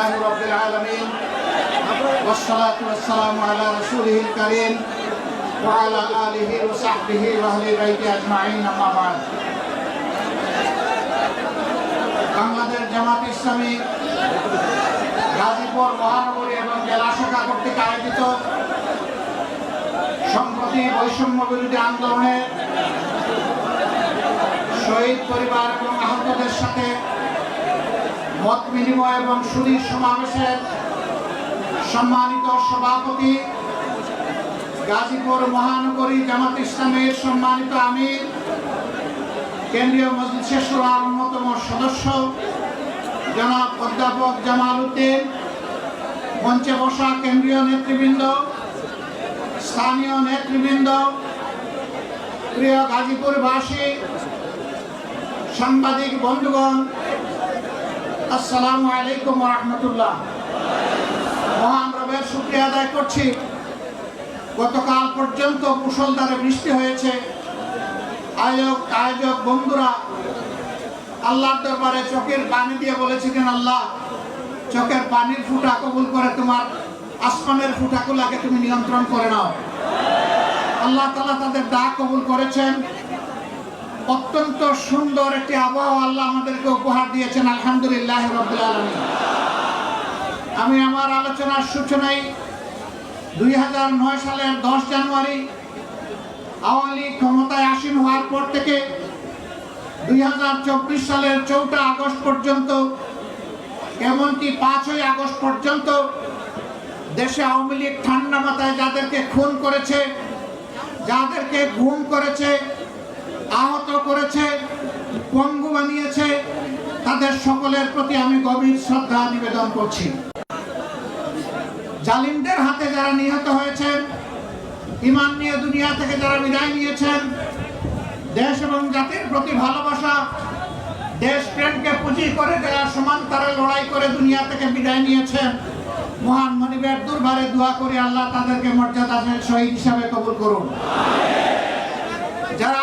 لله رب العالمين والصلاة والسلام على رسوله الكريم وعلى آله وصحبه وأهل بيته أجمعين أما بعد বাংলাদেশ জামাত ইসলামী গাজীপুর মহানগরী এবং জেলা শাখা কর্তৃক আয়োজিত সম্প্রতি বৈষম্য বিরোধী আন্দোলনে শহীদ পরিবার এবং আহতদের সাথে মত বিনিময় এবং সুরী সমাবেশের সম্মানিত সভাপতি, গাজীপুর মহানগরী জামাত ইসলামের সম্মানিত আমির, কেন্দ্রীয় মজলিসে সুরার অন্যতম সদস্য, জনাব অধ্যাপক জামাল উদ্দিন, মঞ্চে বসা কেন্দ্রীয় নেতৃবৃন্দ, স্থানীয় নেতৃবৃন্দ, প্রিয় গাজীপুরবাসী, সাংবাদিক বন্ধুগণ আসসালামু আলাইকুম রহমতুল্লাহ। মহান রবের শুক্রিয়া আদায় করছি। গতকাল পর্যন্ত মুসলধারে বৃষ্টি হয়েছে। আয়োজক আয়োজক বন্ধুরা, আল্লাহর দরবারে চোখের পানি দিয়ে বলেছিলেন আল্লাহ, চোখের পানির ফুটা কবুল করে তোমার আসমানের ফুটাগুলাকে তুমি নিয়ন্ত্রণ করে নাও। আল্লাহ তালা তাদের ডাক কবুল করেছেন। অত্যন্ত সুন্দর একটি আবহাওয়া আল্লাহ আমাদেরকে উপহার দিয়েছেন, আলহামদুলিল্লাহ আমি আমার আলোচনার সূচনায় দুই হাজার নয় সালের দশ জানুয়ারি আওয়ামী লীগ ক্ষমতায় আসীন হওয়ার পর থেকে দুই হাজার চব্বিশ সালের চৌঠা আগস্ট পর্যন্ত, এমনকি পাঁচই আগস্ট পর্যন্ত দেশে আওয়ামী লীগ ঠান্ডা মাথায় যাদেরকে খুন করেছে, যাদেরকে গুম করেছে আহত করেছে, পঙ্গু বানিয়েছে, তাদের সকলের প্রতি আমি গভীর শ্রদ্ধা নিবেদন করছি। জালিমদের হাতে যারা নিহত হয়েছেন, ইমান নিয়ে দুনিয়া থেকে যারা বিদায় নিয়েছেন, দেশ এবং জাতির প্রতি ভালোবাসা, দেশ প্রেমকে পুঁজি করে যারা সমান তারা লড়াই করে দুনিয়া থেকে বিদায় নিয়েছেন, মহান মনিবের দুর্বারে দোয়া করে আল্লাহ তাদেরকে মর্যাদা শহীদ হিসাবে কবুল করুন। যারা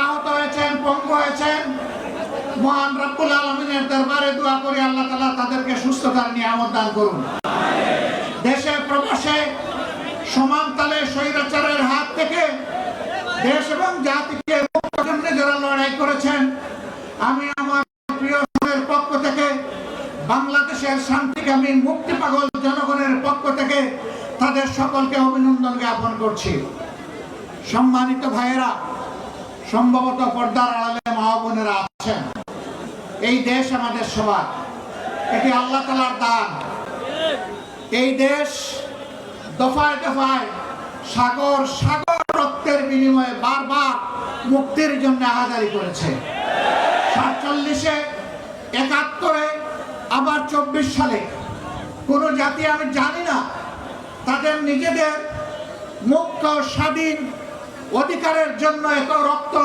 হয়েছেন মহান রব্বুল আলমিনের দরবারে দোয়া করে, আল্লাহ তালা তাদেরকে সুস্থতার নিয়ামত দান করুন। দেশে প্রবাসে সমান তালে স্বৈরাচারের হাত থেকে দেশ এবং জাতিকে যারা লড়াই করেছেন, আমি আমার প্রিয় পক্ষ থেকে, বাংলাদেশের শান্তিকামী মুক্তি পাগল জনগণের পক্ষ থেকে তাদের সকলকে অভিনন্দন জ্ঞাপন করছি। সম্মানিত ভাইয়েরা, সম্ভবত পর্দার আড়ালে মা বোনেরা আছেন। এই দেশ আমাদের সবার। এটি আল্লাহ তালার দান। এই দেশ দফায় দফায় সাগর সাগর রক্তের বিনিময়ে বারবার মুক্তির জন্য আহাজারি করেছে। সাতচল্লিশে, একাত্তরে, আবার চব্বিশ সালে কোন জাতি আমি জানি না, তাদের নিজেদের মুক্ত, স্বাধীন অধিকারের জন্য এত রক্ত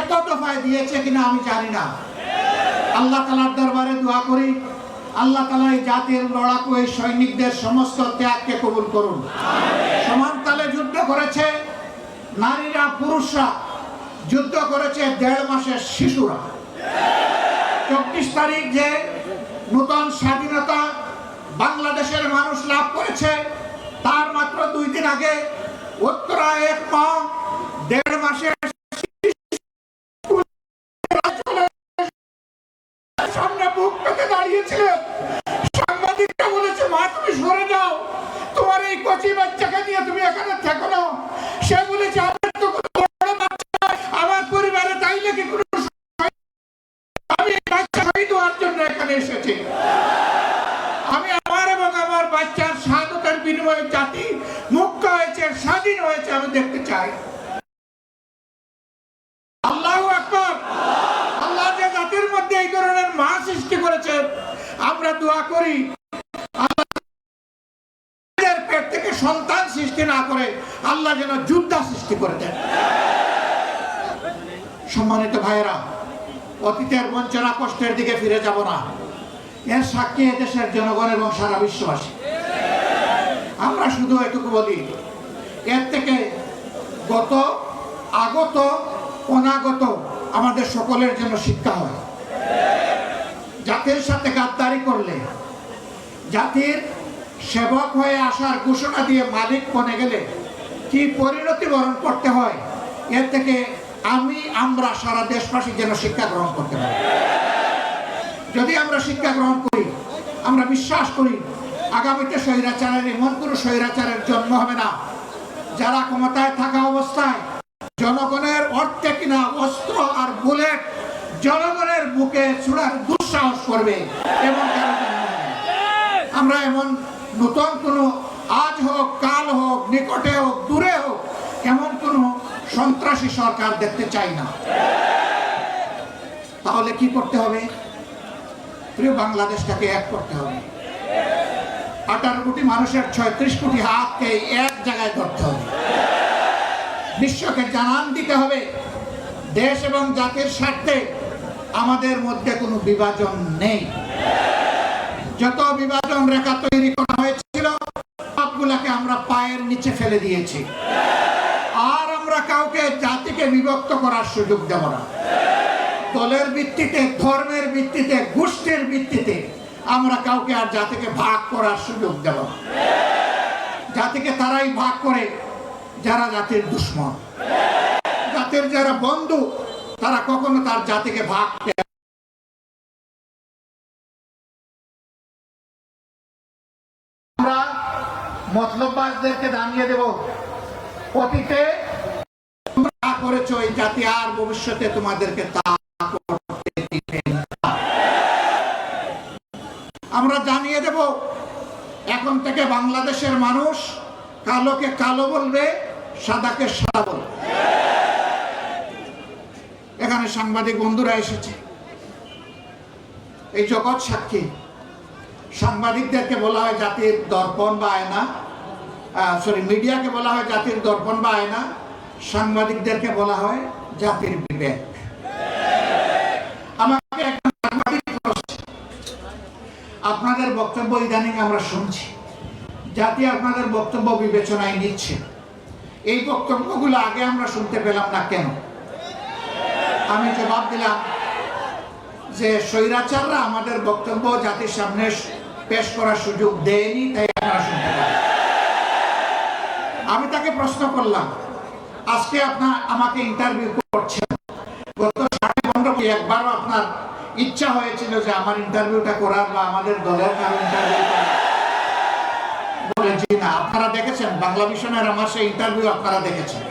এত দফায় দিয়েছে কিনা আমি জানি না। আল্লাহ তালার দরবারে দোয়া করি, আল্লাহ তালা এই জাতির লড়াকু, এই সৈনিকদের সমস্ত ত্যাগকে কবুল করুন। সমান তালে যুদ্ধ করেছে নারীরা, পুরুষরা, যুদ্ধ করেছে দেড় মাসের শিশুরা। চব্বিশ তারিখ যে নূতন স্বাধীনতা বাংলাদেশের মানুষ লাভ করেছে, তার মাত্র দুই দিন আগে উত্তরা এক দেড় মাসের সামনে বুক পেতে দাঁড়িয়েছিলেন সাংবাদিকরা বলেছে মা তুমি সরে যাও তোমার এই কচি বাচ্চাকে নিয়ে তুমি এখানে থাকো না সে বলেছে আমার তো কোনো বড় বাচ্চা নাই, আমার পরিবারে তাই নাকি কোনো শহীদ- আমি এই বাচ্চা শহীদ হওয়ার জন্য এখানে এসেছি আমি আমার এবং আমার বাচ্চার স্বাধীনতার বিনিময়ে জাতি মুক্ত হয়েছে স্বাধীন হয়েছে আমি দেখতে চাই আল্লাহ আকবর আল্লাহ যে জাতির মধ্যে এই ধরনের মা সৃষ্টি করেছেন আমরা দোয়া করি। পেট থেকে সন্তান সৃষ্টি না করে আল্লাহ যেন সৃষ্টি করে দেন। সম্মানিত ভাইয়েরা, অতীতের বঞ্চনা কষ্টের দিকে ফিরে যাব না। এর সাক্ষী দেশের জনগণ এবং সারা বিশ্ববাসী। আমরা শুধু এটুকু বলি, এর থেকে গত, আগত, অনাগত আমাদের সকলের জন্য শিক্ষা হয়। জাতির সাথে গাদ্দারি করলে, জাতির সেবক হয়ে আসার ঘোষণা দিয়ে মালিক বনে গেলে কি পরিণতি বরণ করতে হয়? এর থেকে আমি, আমরা সারা দেশবাসী যেন শিক্ষা গ্রহণ করতে পারি। যদি আমরা শিক্ষা গ্রহণ করি, আমরা বিশ্বাস করি, আগামীতে স্বৈরাচারের, এমন কোনো স্বৈরাচারের জন্ম হবে না, যারা ক্ষমতায় থাকা অবস্থায় জনগণের অর্থে কিনা অস্ত্র আর বুলেট জনগণের বুকে ছুড়ার দুঃসাহস করবে এমন। আমরা এমন নতুন কোনো আজ হোক, কাল হোক, নিকটে হোক, দূরে হোক, এমন কোনো সন্ত্রাসী সরকার দেখতে চাই না। তাহলে কি করতে হবে? প্রিয় বাংলাদেশটাকে এক করতে হবে। আঠারো কোটি মানুষের ছয়ত্রিশ কোটি হাতকে এক জায়গায় ধরতে হবে। বিশ্বকে জানান দিতে হবে। দেশ এবং জাতির স্বার্থে আমাদের মধ্যে কোনো বিভাজন নেই। যত বিভাজন রেখা তৈরি করা হয়েছিল, সবগুলাকে আমরা পায়ের নিচে ফেলে দিয়েছি। আর আমরা কাউকে জাতিকে বিভক্ত করার সুযোগ দেব না। দলের ভিত্তিতে, ধর্মের ভিত্তিতে, গোষ্ঠীর ভিত্তিতে আমরা কাউকে আর জাতিকে ভাগ করার সুযোগ দেব না। জাতিকে তারাই ভাগ করে যারা জাতির দুশ্মন। জাতির যারা বন্ধু তারা কখনো তার জাতিকে ভাগ। আমরা মতলববাজদেরকে জানিয়ে দেব, অতীতে তোমরা করেছ এই জাতি আর ভবিষ্যতে তোমাদেরকে তা। আমরা জানিয়ে দেব, এখন থেকে বাংলাদেশের মানুষ কালোকে কালো বলবে, সাদাকে সাদা বলবে এখানে সাংবাদিক বন্ধুরা এসেছে। এই জগৎ সাক্ষী। সাংবাদিকদেরকে বলা হয় জাতির দর্পণ বা আয়না। সরি মিডিয়াকে বলা হয় জাতির দর্পণ বা আয়না। সাংবাদিকদেরকে বলা হয় জাতির বিবেক। আমাকে সাংবাদিক আপনাদের বক্তব্য ইদানিং আমরা শুনছি। জাতি আপনাদের বক্তব্য বিবেচনায় নিচ্ছে। এই বক্তব্যগুলো আগে আমরা শুনতে পেলাম না কেন? আমি জবাব দিলাম যে স্বৈরাচাররা আমাদের বক্তব্য জাতির সামনে পেশ করার সুযোগ দেয়নি, তাই আপনারা শুনতে আমি তাকে প্রশ্ন করলাম, আজকে আপনার আমাকে ইন্টারভিউ করছেন। গত সাড়ে পনেরো কি একবারও আপনার ইচ্ছা হয়েছিল যে আমার ইন্টারভিউটা করার বা আমাদের দলের কারও ইন্টারভিউ করার? বলে না, আপনারা দেখেছেন, বাংলা মিশনের আমার সেই ইন্টারভিউ আপনারা দেখেছেন।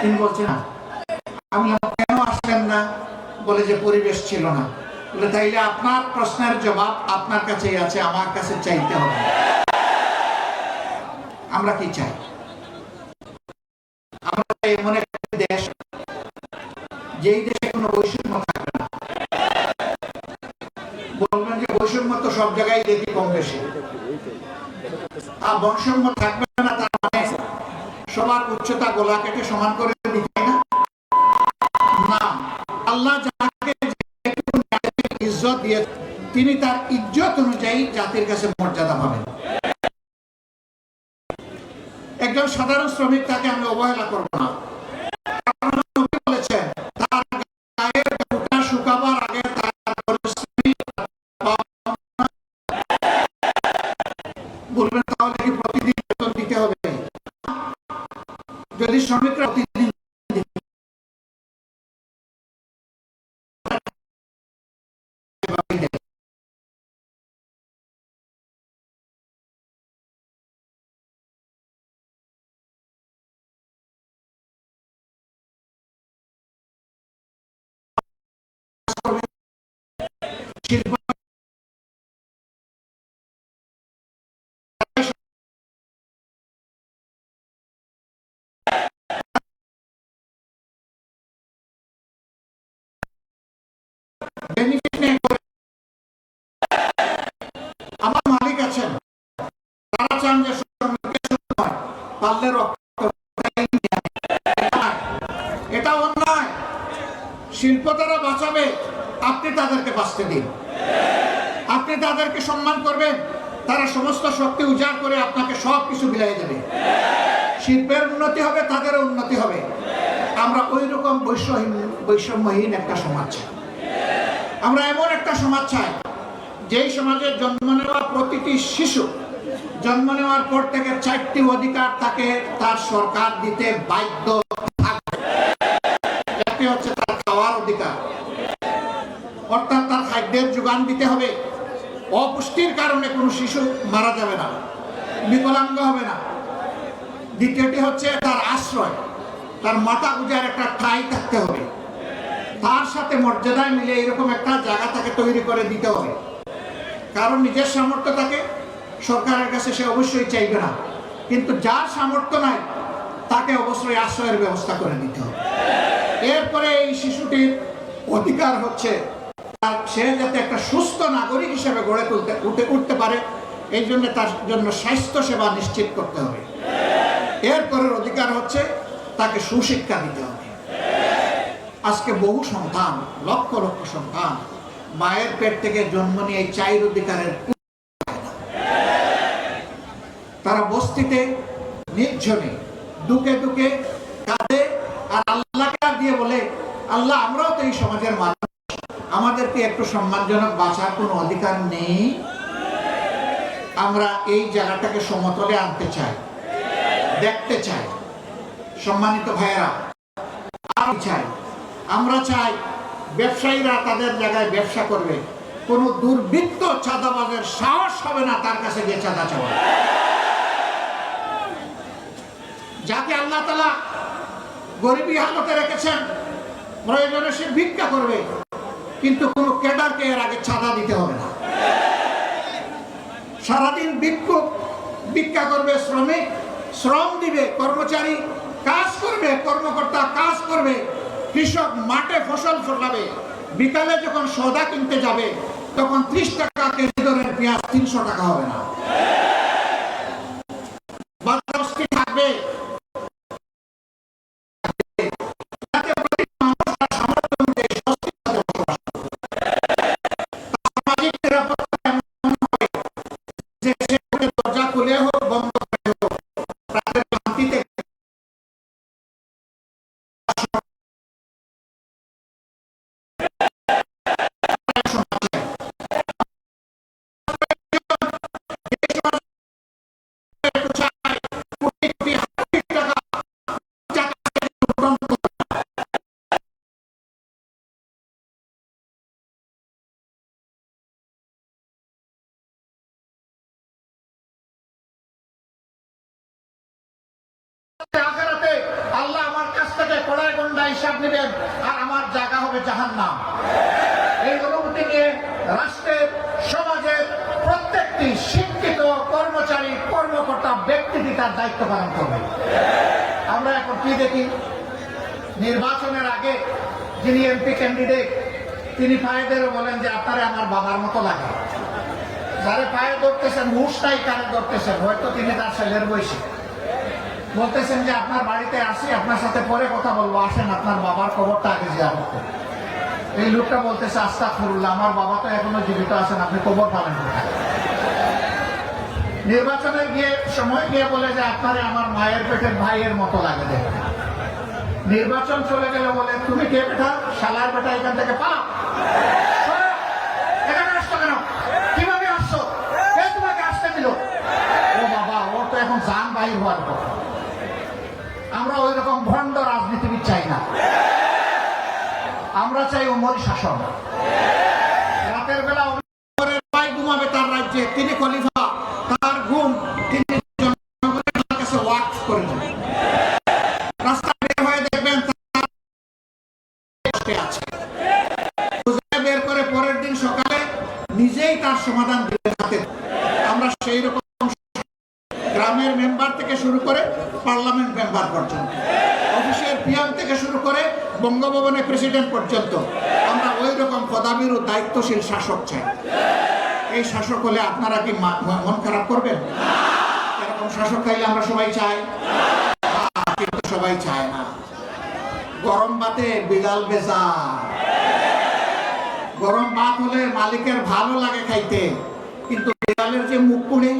তিনি বলছেন আমি যে পরিবেশ ছিল না। বলে, তাইলে আপনার প্রশ্নের জবাব আপনার কাছেই আছে, আমার কাছে চাইতে হবে। আমরা কি চাই? আমরা এমন একটা দেশ, যেই দেশে কোনো বৈষম্য থাকবে না। বলবেন যে বৈষম্য তো সব জায়গায় দেখি কম বেশি আর বৈষম্য থাকবে না তার মানে সবার উচ্চতা গোলা কেটে সমান করে দিতে দিয়ে তিনি তার ইজ্জত অনুযায়ী জাতির কাছে মর্যাদা পাবেন। একজন সাধারণ শ্রমিক তাকে আমি অবহেলা করব না। শিল্প আমার মালিক আছেন। তারা চান যে পারলে। এটা অন্যায়। শিল্প তারা বাঁচাবে। আপনি তাদেরকে বাঁচতে দিন। আপনি তাদেরকে সম্মান করবেন, তারা সমস্ত শক্তি উজাড় করে আপনাকে সব কিছু বিলাই দেবে। শিল্পের উন্নতি হবে, তাদেরও উন্নতি হবে। আমরা ওই রকম বৈষম্যহীন বৈষম্যহীন একটা সমাজ চাই। আমরা এমন একটা সমাজ চাই, যেই সমাজে জন্ম নেওয়া প্রতিটি শিশু জন্ম নেওয়ার পর থেকে চারটি অধিকার তাকে তার সরকার দিতে বাধ্য থাকবে একটি হচ্ছে তার খাওয়ার অধিকার অর্থাৎ তার খাদ্যের যোগান দিতে হবে। অপুষ্টির কারণে কোনো শিশু মারা যাবে না, বিকলাঙ্গ হবে না। দ্বিতীয়টি হচ্ছে তার আশ্রয়। তার মাথা গুজার একটা ঠাঁই থাকতে হবে। তার সাথে মর্যাদায় মিলে এরকম একটা জায়গা তাকে তৈরি করে দিতে হবে। কারণ নিজের সামর্থ্য থাকে সরকারের কাছে সে অবশ্যই চাইবে না। কিন্তু যার সামর্থ্য নাই, তাকে অবশ্যই আশ্রয়ের ব্যবস্থা করে দিতে হবে। এরপরে এই শিশুটির অধিকার হচ্ছে সে যাতে একটা সুস্থ নাগরিক হিসেবে গড়ে তুলতে, উঠে, উঠতে পারে, এই জন্য তার জন্য স্বাস্থ্য সেবা নিশ্চিত করতে হবে। এরপরের অধিকার হচ্ছে তাকে সুশিক্ষা দিতে হবে। আজকে বহু সন্তান, লক্ষ লক্ষ সন্তান মায়ের পেট থেকে জন্ম নিয়ে চাইর অধিকারের তারা বস্তিতে, নির্জনে, দুকে দুকে কাঁদে আর আল্লাহকে দিয়ে বলে, আল্লাহ, আমরাও তো এই সমাজের মানুষ। আমাদেরকে একটু সম্মানজনক বাঁচার কোনো অধিকার নেই। আমরা এই জায়গাটাকে সমতলে আনতে চাই, দেখতে চাই। সম্মানিত ভাইয়েরা, আমি চাই, আমরা চাই ব্যবসায়ীরা তাদের জায়গায় ব্যবসা করবে। কোনো দুর্বৃত্ত চাঁদাবাজের সাহস হবে না তার কাছে গিয়ে চাঁদা চাওয়া। যাকে আল্লাহ তালা গরিবী হালতে রেখেছেন, প্রয়োজনে সে ভিক্ষা করবে। কিন্তু কোনো ক্যাডারকে এর আগে চাঁদা দিতে হবে না। সারাদিন ভিক্ষুক ভিক্ষা করবে শ্রমিক শ্রম দিবে কর্মচারী, কাজ করবে কর্মকর্তা, কাজ করবে, কৃষক মাঠে ফসল ফলাবে বিকালে যখন সদা কিনতে যাবে, তখন ত্রিশ টাকা কেজি দরের পেঁয়াজ তিনশো টাকা হবে না। থাকবে। হিসাব নেবেন, আর আমার জায়গা হবে জাহান্নাম। এই অনুভূতি নিয়ে রাষ্ট্রের, সমাজের প্রত্যেকটি শিক্ষিত কর্মচারী, কর্মকর্তা ব্যক্তিটি তার দায়িত্ব পালন করবে। আমরা এখন কি দেখি? নির্বাচনের আগে যিনি এমপি ক্যান্ডিডেট তিনি পায়েদেরও বলেন যে, আপনারা আমার বাবার মতো লাগে। যারা পায়ে ধরতেছেন হুশটাই কারে ধরতেছেন, হয়তো তিনি তার ছেলের বয়সী। বলতেছেন যে আপনার বাড়িতে আসি, আপনার সাথে পরে কথা বলব। আসেন, আপনার বাবার খবরটা আগে জিয়ারত করুন। এই লোকটা বলতেছে আস্তা ফুরুল্লাহ আমার বাবা তো এখনও জীবিত আছেন, আপনি খবর পাবেন নির্বাচনে গিয়ে, সময় গিয়ে বলে যে, আপনারে আমার মায়ের পেটের ভাইয়ের মতো লাগে নির্বাচন চলে গেলে বলে, তুমি কে বেটা? শালার বেটা এখান থেকে সরো। এখানে আসছো কেন? কীভাবে আসছো? কে তোমাকে আসতে দিল? ও বাবা ও তো এখন যান বাহির হওয়ার কথা। আমরা ওই রকম ভণ্ড রাজনীতিবিদ চাই না। আমরা চাই ওমর শাসন। রাতের বেলা ঘুমাবে তার রাজ্যে। তিনি খলিফা শাসক চাই। এই শাসক হলে আপনারা কি মন খারাপ করবেন? এরকম শাসক চাইলে আমরা সবাই চাই। কিন্তু সবাই চায় না। গরম ভাতে বিড়াল বেজা গরম ভাত হলে মালিকের ভালো লাগে খাইতে, কিন্তু বিড়ালের যে মুখ পুড়ে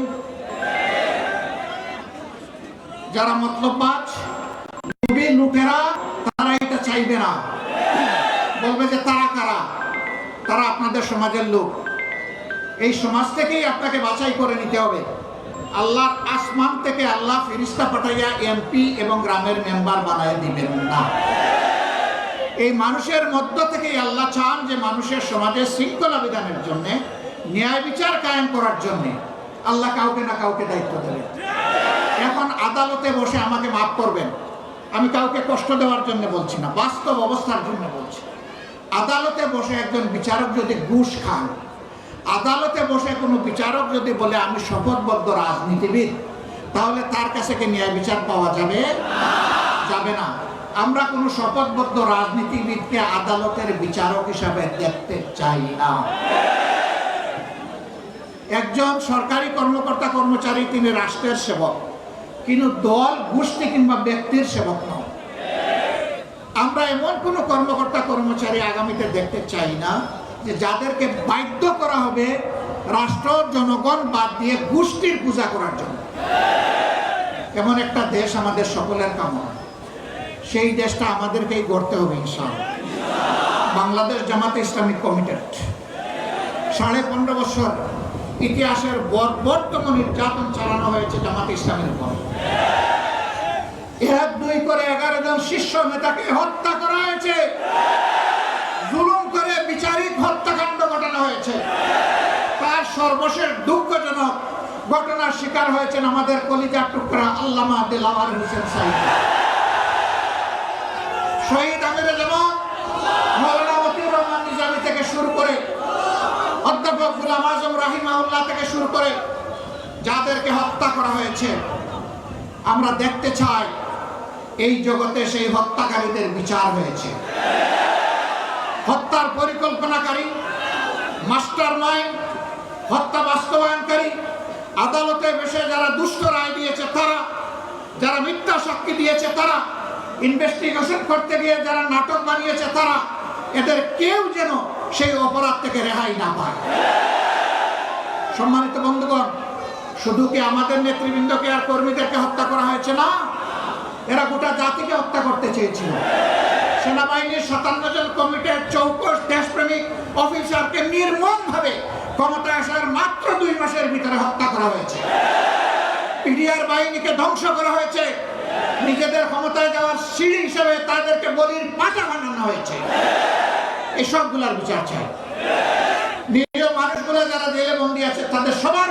যারা মতলববাজ লুবি লুটেরা তারা এটা চাইবে না। বলবে যে তারা কারা? তারা আপনাদের সমাজের লোক। এই সমাজ থেকেই আপনাকে বাছাই করে নিতে হবে। আল্লাহ আসমান থেকে আল্লাহ ফিরিস্তা পাঠাইয়া এমপি এবং গ্রামের মেম্বার বানায় দিবেন না। এই মানুষের মধ্য থেকেই আল্লাহ চান যে মানুষের সমাজে শৃঙ্খলা বিধানের জন্য, ন্যায় বিচার কায়েম করার জন্য আল্লাহ কাউকে না কাউকে দায়িত্ব দেবেন। এখন আদালতে বসে আমাকে মাফ করবেন। আমি কাউকে কষ্ট দেওয়ার জন্য বলছি না, বাস্তব অবস্থার জন্য বলছি। আদালতে বসে একজন বিচারক যদি ঘুষ খান, আদালতে বসে কোনো বিচারক যদি বলে, আমি শপথবদ্ধ রাজনীতিবিদ, তাহলে তার কাছে কি ন্যায় বিচার পাওয়া যাবে? যাবে না। আমরা কোনো শপথবদ্ধ রাজনীতিবিদকে আদালতের বিচারক হিসাবে দেখতে চাই না। একজন সরকারি কর্মকর্তা কর্মচারী, তিনি রাষ্ট্রের সেবক। কিন্তু দল, গোষ্ঠী কিংবা ব্যক্তির সেবক নয়। আমরা এমন কোন কর্মকর্তা, কর্মচারী আগামীতে দেখতে চাই না যে যাদেরকে বাধ্য করা হবে রাষ্ট্র, জনগণ বাদ দিয়ে গোষ্ঠীর পূজা করার জন্য। এমন একটা দেশ আমাদের সকলের কামনা। সেই দেশটা আমাদেরকেই গড়তে হবে, ইনশাআল্লাহ। বাংলাদেশ জামাতে ইসলামিক কমিটেড। সাড়ে পনেরো বছর ইতিহাসের বর্বরতম নির্যাতন চালানো হয়েছে জামাত ইসলামের উপর এক দুই করে এগারো জন শীর্ষ নেতাকে হত্যা করা হয়েছে। জুলুম করে বিচারিক হত্যাকাণ্ড ঘটানো হয়েছে। তার সর্বশেষ দুঃখজনক ঘটনার শিকার হয়েছেন আমাদের কলিজার টুকরা আল্লামা দিলাওয়ার হোসেন সাইদ শহীদ আমিরে যেমন মৌলানা মতিউর রহমান নিজামী থেকে শুরু করে অধ্যাপক গুলাম আজম রাহিমাউল্লাহ থেকে শুরু করে যাদেরকে হত্যা করা হয়েছে। আমরা দেখতে চাই এই জগতে সেই হত্যাকারীদের বিচার হয়েছে। হত্যার পরিকল্পনাকারী, মাস্টার মাইন্ড হত্যা বাস্তবায়নকারী, আদালতে বসে যারা দুষ্ট রায় দিয়েছে তারা, যারা মিথ্যা সাক্ষী দিয়েছে তারা ইনভেস্টিগেশন করতে গিয়ে যারা নাটক বানিয়েছে তারা, এদের কেউ যেন সেই অপরাধ থেকে রেহাই না পায়। সম্মানিত বন্ধুগণ, শুধু কি আমাদের নেতৃবৃন্দকে আর কর্মীদেরকে হত্যা করা হয়েছে না? এরা গোটা জাতিকে হত্যা করতে চেয়েছিল। সেনাবাহিনীর সাতান্ন জন কমিটির চৌকস দেশপ্রেমিক অফিসারকে নির্মম ভাবে ক্ষমতায় আসার মাত্র দুই মাসের ভিতরে হত্যা করা হয়েছে। পিডিআর বাহিনীকে ধ্বংস করা হয়েছে। নিজেদের ক্ষমতায় যাওয়ার সিঁড়ি হিসেবে তাদেরকে বলির পাটা বানানো হয়েছে। এই সবগুলার বিচার চাই। নিরীহ মানুষগুলো যারা জেলে বন্দী আছে, তাদের সবার